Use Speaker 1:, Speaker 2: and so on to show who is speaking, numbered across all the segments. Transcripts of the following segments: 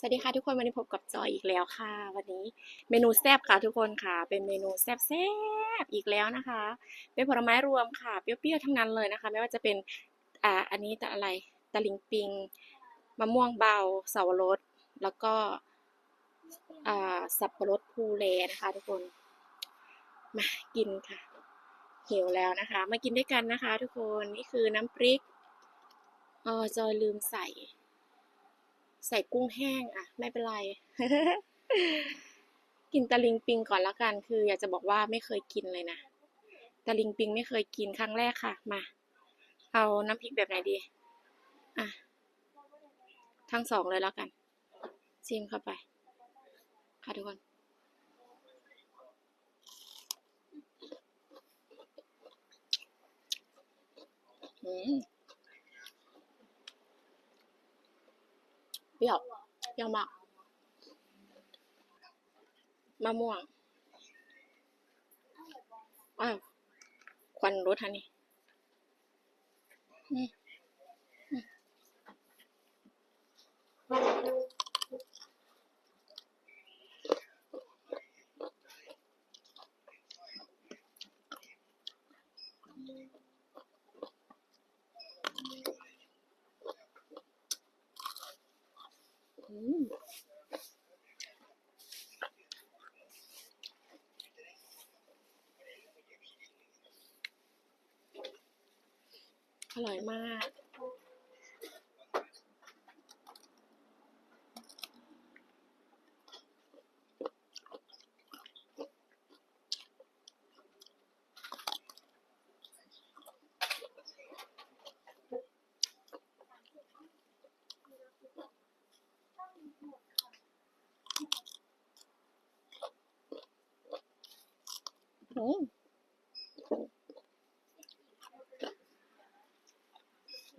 Speaker 1: สวัสดีค่ะทุกคนวันนี้พบกับจอยอีกแล้วค่ะ วันนี้เมนูแซ่บค่ะทุกคนค่ะ เป็นเมนูแซ่บแซ่บอีกแล้วนะคะ เป็นผลไม้รวมค่ะเปรี้ยวๆทั้งนั้นเลยนะคะ ไม่ว่าจะเป็นอ่าอันนี้แต่อะไรตะลิงปิงมะม่วงเบาเสาวรสแล้วก็อ่าสับปะรดภูเลนะคะทุกคนมากินค่ะหิวแล้วนะคะ มากินด้วยกันนะคะ ทุกคนนี่คือน้ำพริกเออจอยลืมใส่ ใส่กุ้งแห้งอะไม่เป็นไร กินตะลิงปิงก่อนแล้วกัน คือ อยากจะบอกว่าไม่เคยกินเลยนะตะลิงปิงไม่เคยกินครั้งแรกค่ะ มา เอาน้ำพริกแบบไหนดี อะ ทั้งสองเลยแล้วกันชิมเข้าไป ค่ะทุกคนอืม เปรี้ยวเปรี้ยวมากมะม่วงอ้าวควันรถฮะนี่ อร่อยมากอื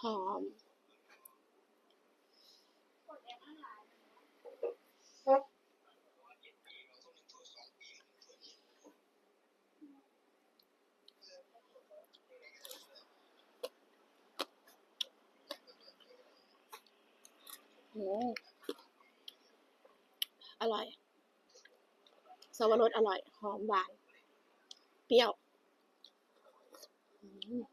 Speaker 1: หอมอืมอร่อยสับปะรดอร่อย หอมหวาน เปรี้ยว อืม